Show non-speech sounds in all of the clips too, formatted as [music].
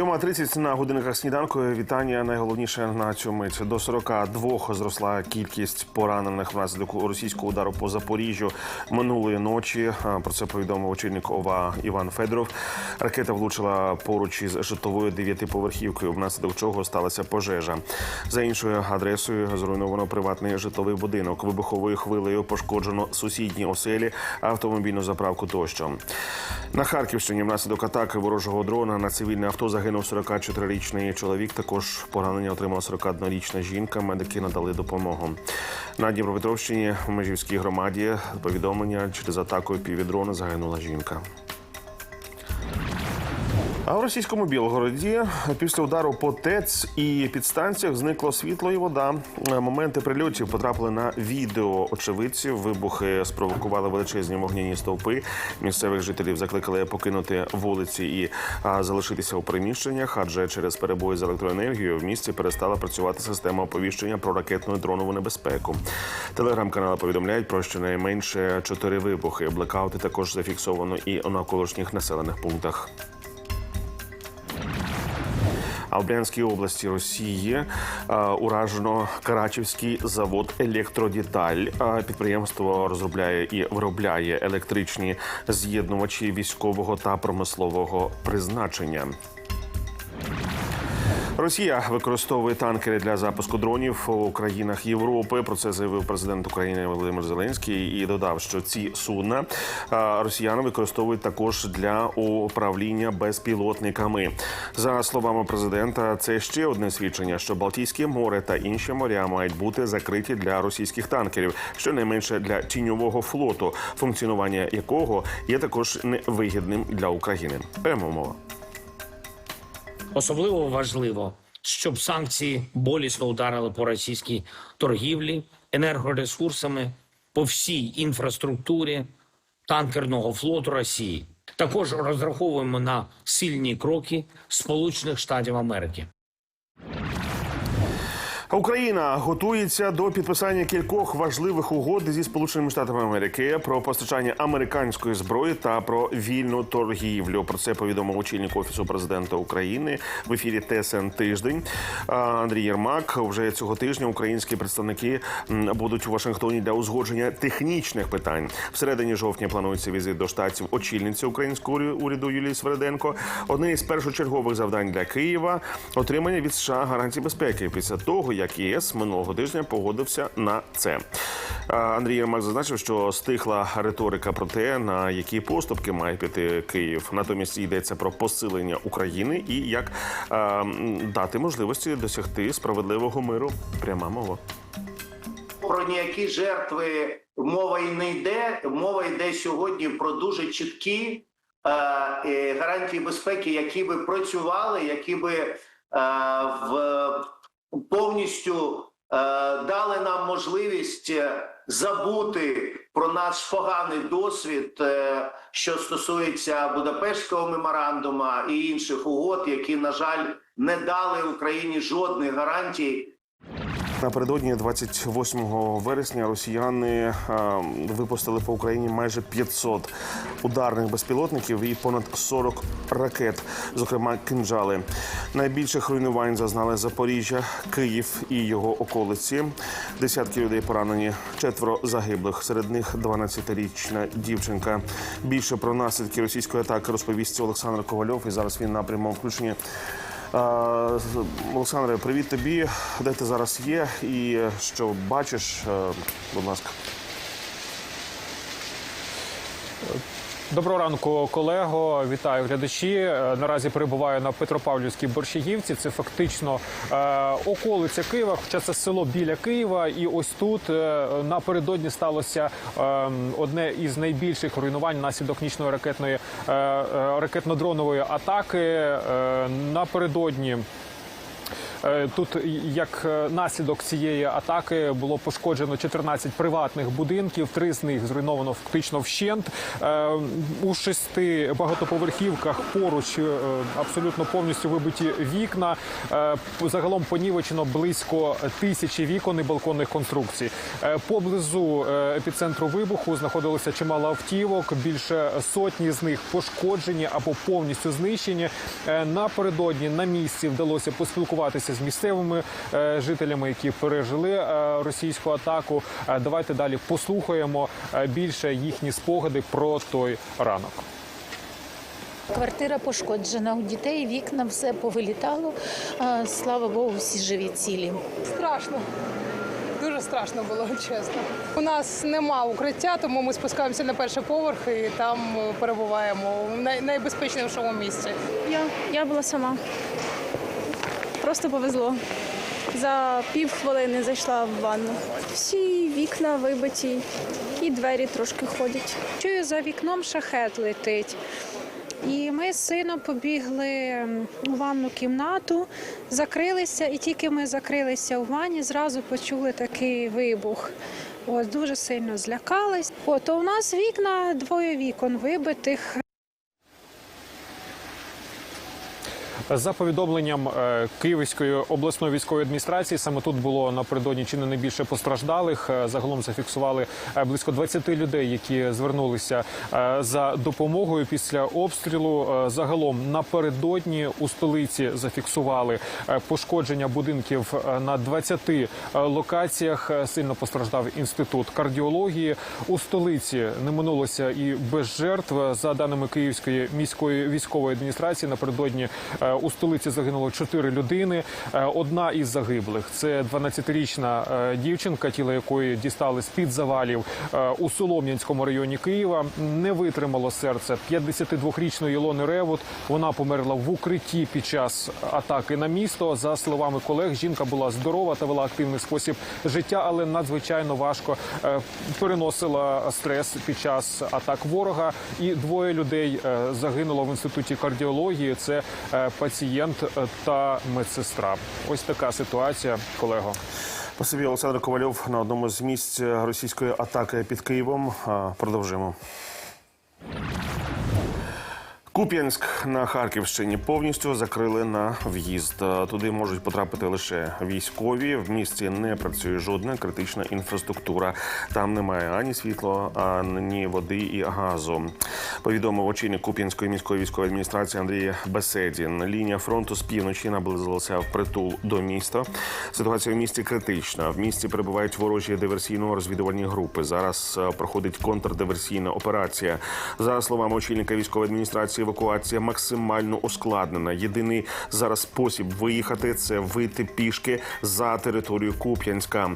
7.30 на годинниках сніданку. Вітання. Найголовніше на цю мить. До 42 зросла кількість поранених внаслідок російського удару по Запоріжжю минулої ночі. Про це повідомив очільник ОВА Іван Федоров. Ракета влучила поруч із житловою дев'ятиповерхівкою, внаслідок чого сталася пожежа. За іншою адресою зруйновано приватний житловий будинок. Вибуховою хвилею пошкоджено сусідні оселі, автомобільну заправку тощо. На Харківщині внаслідок атаки ворожого дрона на цивільне авто загинув 44-річний чоловік. Також поранення отримала 41-річна жінка. Медики надали допомогу. На Дніпропетровщині в Межівській громаді повідомлення через атаку півдрона загинула жінка. А в російському Білгороді після удару по ТЕЦ і підстанціях зникло світло і вода. Моменти прильотів потрапили на відео очевидців. Вибухи спровокували величезні вогняні стовпи. Місцевих жителів закликали покинути вулиці і залишитися у приміщеннях, адже через перебої з електроенергією в місті перестала працювати система оповіщення про ракетну і дронову небезпеку. Телеграм-канали повідомляють про щонайменше чотири вибухи. Блекаути також зафіксовано і на околишніх населених пунктах. А в Брянській області Росії е, уражено Карачівський завод Електродеталь. Е, Підприємство розробляє і виробляє електричні з'єднувачі військового та промислового призначення. Росія використовує танкери для запуску дронів у країнах Європи. Про це заявив президент України Володимир Зеленський і додав, що ці судна росіяни використовують також для управління безпілотниками. За словами президента, це ще одне свідчення, що Балтійське море та інші моря мають бути закриті для російських танкерів, щонайменше для тіньового флоту, функціонування якого є також невигідним для України. Прямо мова. Особливо важливо, щоб санкції болісно ударили по російській торгівлі, енергоресурсами, по всій інфраструктурі танкерного флоту Росії. Також розраховуємо на сильні кроки Сполучених Штатів Америки. Україна готується до підписання кількох важливих угод зі Сполученими Штатами Америки про постачання американської зброї та про вільну торгівлю. Про це повідомив очільник офісу президента України в ефірі ТСН тиждень. Андрій Єрмак вже цього тижня українські представники будуть у Вашингтоні для узгодження технічних питань. Всередині жовтня планується візит до штатів очільниці українського уряду Юлії Свереденко. Одне із першочергових завдань для Києва отримання від США гарантій безпеки після того, як ЄС минулого тижня погодився на це. Андрій Єрмак зазначив, що стихла риторика про те, на які поступки має піти Київ. Натомість йдеться про посилення України і як м, дати можливості досягти справедливого миру. Пряма мова. про ніякі жертви мова і не йде. Мова йде сьогодні про дуже чіткі е, е, гарантії безпеки, які би працювали, які би е, в повністю е, дали нам можливість е, забути про наш поганий досвід, е, що стосується Будапештського меморандума і інших угод, які на жаль не дали Україні жодних гарантій Напередодні 28 вересня росіяни е, випустили по Україні майже 500 ударних безпілотників і понад 40 ракет, зокрема кинджали. Найбільших руйнувань зазнали Запоріжжя, Київ і його околиці. Десятки людей поранені, четверо загиблих. Серед них 12-річна дівчинка. Більше про наслідки російської атаки розповість Олександр Ковальов. І зараз він на прямому включенні. Е, Олександре, привіт тобі. Де ти зараз є? І що бачиш? Е, Будь ласка. Доброго ранку, колего. Вітаю глядачі. Е, Наразі перебуваю на Петропавлівській Борщагівці. Це фактично е, околиця Києва, хоча це село біля Києва. І ось тут е, напередодні сталося е, одне із найбільших руйнувань внаслідок нічної ракетної е, е, ракетно-дронової атаки. Е, напередодні. Е, Тут як е, наслідок цієї атаки було пошкоджено 14 приватних будинків. Три з них зруйновано фактично вщент. Е, У шести багатоповерхівках поруч е, абсолютно повністю вибиті вікна. Е, Загалом понівечено близько тисячі вікон і балконних конструкцій. Е, Поблизу е, епіцентру вибуху знаходилося чимало автівок. Більше сотні з них пошкоджені або повністю знищені. Е, Напередодні на місці вдалося поспілкуватися з місцевими е, жителями, які пережили е, російську атаку. Е, Давайте далі послухаємо більше їхні спогади про той ранок. Квартира пошкоджена, у дітей вікна все повилітало. Слава Богу, всі живі цілі. Страшно. Дуже страшно було, чесно. У нас нема укриття, тому ми спускаємося на перший поверх і там перебуваємо в найбезпечнішому місці. Я, я була сама. Просто повезло. За пів хвилини зайшла в ванну. Всі вікна вибиті і двері трошки ходять. Чую, за вікном шахет летить. І ми з сином побігли у ванну кімнату, закрилися, і тільки ми закрилися у ванні, зразу почули такий вибух. Ось дуже сильно злякались. От у нас вікна, двоє вікон вибитих. За повідомленням е, Київської обласної військової адміністрації, саме тут було напередодні чи не найбільше постраждалих. Е, Загалом зафіксували е, близько 20 людей, які звернулися за допомогою після обстрілу. Загалом напередодні у столиці зафіксували пошкодження будинків на 20 е, локаціях. Сильно постраждав інститут кардіології. У столиці не минулося і без жертв. За даними Київської міської військової адміністрації, напередодні у столиці загинуло 4 людини. Е, Одна із загиблих це 12-річна е, дівчинка, тіло якої дістали з під завалів е, у Солом'янському районі Києва. Не витримало серце 52-річної Ілони Ревут. Вона померла в укритті під час атаки на місто. За словами колег, жінка була здорова та вела активний спосіб життя, але надзвичайно важко переносила стрес під час атак ворога. І двоє людей загинуло в інституті кардіології. Це е, пацієнт та медсестра. Ось така ситуація, колего. Спасибі, Олександр Ковальов на одному з місць російської атаки під Києвом. Продовжимо. Куп'янськ на Харківщині повністю закрили на в'їзд. Туди можуть потрапити лише військові. В місті не працює жодна критична інфраструктура. Там немає ані світла, ані води і газу. Повідомив очільник Куп'янської міської військової адміністрації Андрій Беседін. Лінія фронту з півночі наблизилася в притул до міста. Ситуація в місті критична. В місті перебувають ворожі диверсійно-розвідувальні групи. Зараз е, проходить контрдиверсійна операція. За словами очільника військової адміністрації, евакуація максимально ускладнена. Єдиний зараз спосіб виїхати це вийти пішки за територію Куп'янська.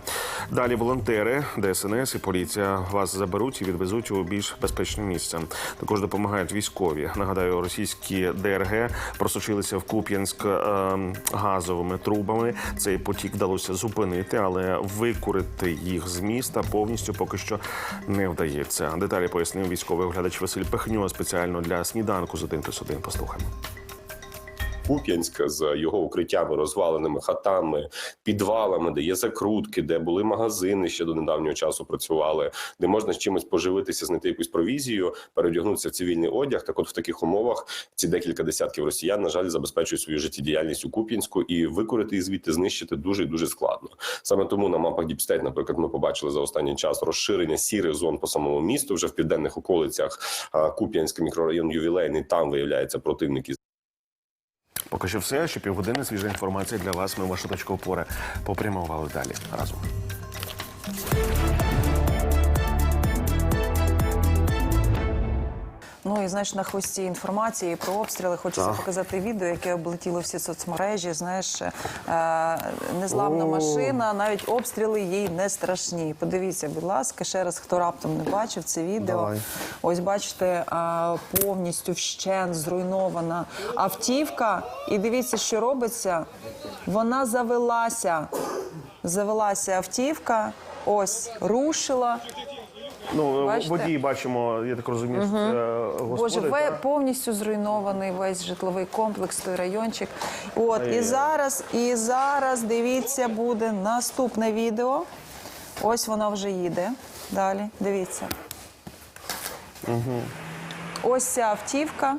Далі волонтери, ДСНС і поліція вас заберуть і відвезуть у більш безпечне місце. Також допомагають військові. Нагадаю, російські ДРГ просочилися в Куп'янськ е, газовими трубами. Цей потік вдалося зупинити, але викурити їх з міста повністю поки що не вдається. Деталі пояснив військовий оглядач Василь Пехньо спеціально для сніданку з один плюс один. Послухаємо. Куп'янська з його укриттями, розваленими хатами, підвалами, де є закрутки, де були магазини ще до недавнього часу працювали, де можна з чимось поживитися, знайти якусь провізію, переодягнутися в цивільний одяг. Так, от в таких умовах ці декілька десятків росіян, на жаль, забезпечують свою життєдіяльність у Куп'янську і викорити їх звідти знищити дуже і дуже складно. Саме тому на мапах Діпстейт, наприклад, ми побачили за останній час розширення сірих зон по самому місту. Вже в південних околицях а, Куп'янський мікрорайон ювілейний. Там виявляється противники Поки що все. Ще півгодини свіжа інформація для вас. Ми вашу точку опори попрямували далі разом. Ну і знаєш, на хвості інформації про обстріли хочеться Так. показати відео, яке облетіло всі соцмережі. Знаєш, е, незламна О. машина, навіть обстріли їй не страшні. Подивіться, будь ласка, ще раз, хто раптом не бачив це відео. Давай. Ось бачите, е, повністю вщент зруйнована автівка. І дивіться, що робиться. Вона завелася. Завелася автівка. Ось рушила. Ну, Бачите? водії бачимо, я так розумію, е, Боже, господи. ве- так? повністю зруйнований весь житловий комплекс, той райончик. От і Ай-яй-яй. зараз, і зараз дивіться, буде наступне відео. Ось воно вже їде. Далі, дивіться. Ось ця автівка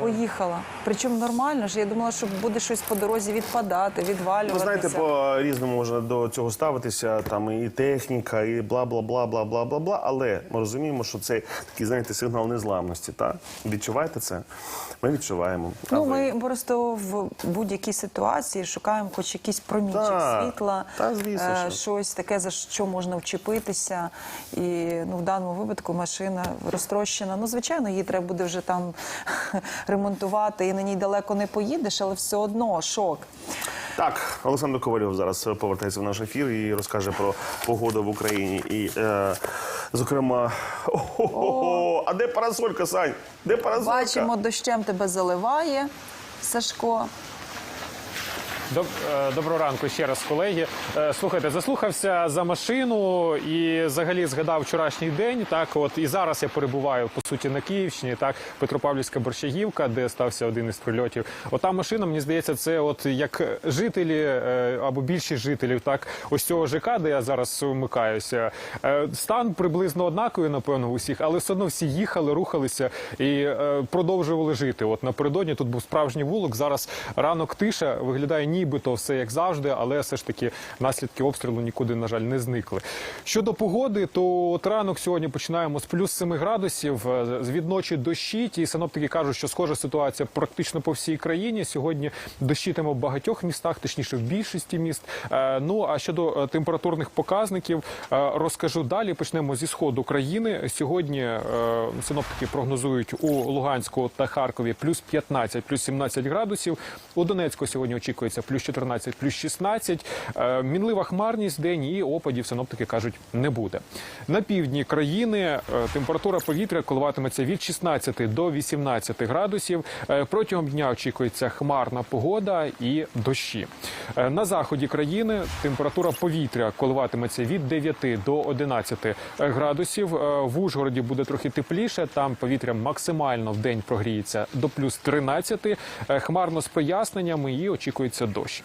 поїхала. Причому нормально ж. Я думала, що буде щось по дорозі відпадати, відвалюватися. Ви знаєте, по різному можна до цього ставитися. Там і техніка, і бла бла бла бла бла бла бла. Але ми розуміємо, що це такий, знаєте, сигнал незламності. Та відчуваєте це? Ми відчуваємо. А Ну, ви? ми просто в будь-якій ситуації шукаємо хоч якийсь промінчик світла, Та, звісно, е, що. щось таке, за що можна вчепитися. І ну, в даному випадку машина розтрощена. Ну, звичайно, її треба буде вже там [laughs] ремонтувати, на ній далеко не поїдеш, але все одно шок. Так, Олександр Ковальов зараз повертається в наш ефір і розкаже про погоду в Україні. І, е, зокрема, о, а де парасолька, Сань? Де парасолька? Бачимо, дощем тебе заливає, Сашко. Е, Доброго ранку ще раз, колеги. Е, Слухайте, заслухався за машину і взагалі згадав вчорашній день. Так, от і зараз я перебуваю по суті на Київщині, так Петропавлівська Борщагівка, де стався один із прильотів. Ота машина, мені здається, це от як жителі е, або більшість жителів, так ось цього ЖК, де я зараз вмикаюся. Стан приблизно однаковий, напевно, у всіх, але все одно всі їхали, рухалися і продовжували жити. От напередодні тут був справжній вулик. Зараз ранок тиша виглядає нібито все як завжди, але все ж таки наслідки обстрілу нікуди, на жаль, не зникли. Щодо погоди, то от ранок сьогодні починаємо з плюс 7 градусів. е, З відночі дощить, і синоптики кажуть, що схожа ситуація практично по всій країні. Сьогодні дощитиме в багатьох містах, точніше в більшості міст. Е, Ну а щодо е, температурних показників, розкажу далі. Почнемо зі сходу країни. Сьогодні синоптики прогнозують у Луганську та Харкові плюс 15, плюс 17 градусів. У Донецьку сьогодні очікується плюс 14, плюс 16. Е, Мінлива хмарність день і опадів синоптики кажуть не буде. На півдні країни е, температура повітря коливатиметься від 16 до 18 градусів. Е, Протягом дня очікується хмарна погода і дощі. На заході країни температура повітря коливатиметься від 9 до 11 градусів. В Ужгороді буде трохи тепліше. Там повітря максимально в день прогріється до плюс 13. Е, Хмарно з проясненнями і очікується дощ.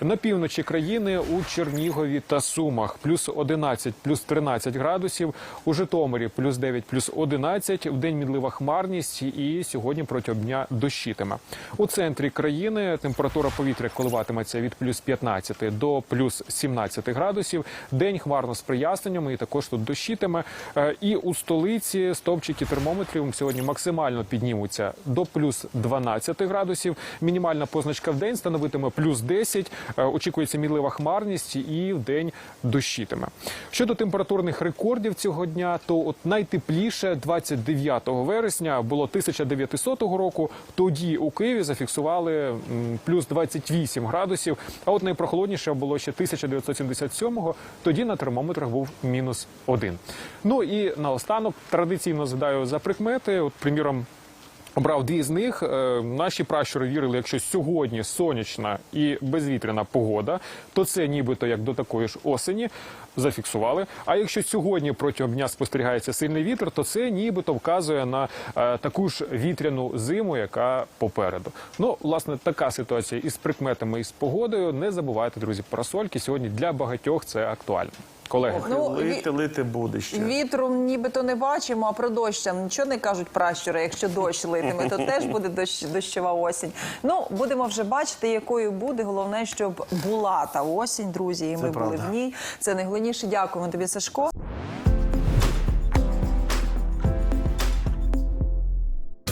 На півночі країни у Чернігові та Сумах плюс 11, плюс 13 градусів. У Житомирі плюс 9, плюс 11. В день мінлива хмарність і сьогодні протягом дня дощитиме. У центрі країни температура повітря коливатиметься від плюс 15 до плюс 17 градусів. День хмарно з проясненнями і також тут дощитиме. Е, І у столиці стовпчики термометрів сьогодні максимально піднімуться до плюс 12 градусів. Мінімальна позначка в день становитиме плюс 10. Е, Очікується мінлива хмарність і в день дощитиме. Щодо температурних рекордів цього дня, то от найтепліше 29 вересня було 1900 року. Тоді у Києві зафіксували плюс 28 градусів. А от найпрохолодніше було ще 1977-го. Тоді на термометрах був мінус один. Ну і наостанок традиційно згадаю за прикмети. От, приміром, Обрав дві з них. Е, Наші пращури вірили, якщо сьогодні сонячна і безвітряна погода, то це нібито як до такої ж осені зафіксували. А якщо сьогодні протягом дня спостерігається сильний вітер, то це нібито вказує на е, таку ж вітряну зиму, яка попереду. Ну, власне, така ситуація із прикметами і з погодою. Не забувайте, друзі, парасольки. Сьогодні для багатьох це актуально. Колеги. Ну, лити, лити буде ще. Вітру нібито не бачимо, а про дощ там нічого не кажуть пращури. Якщо дощ литиме, то теж буде дощ, дощова осінь. Ну, будемо вже бачити, якою буде. Головне, щоб була та осінь, друзі, і ми були правда. в ній. Це найголовніше. Дякуємо тобі, Сашко.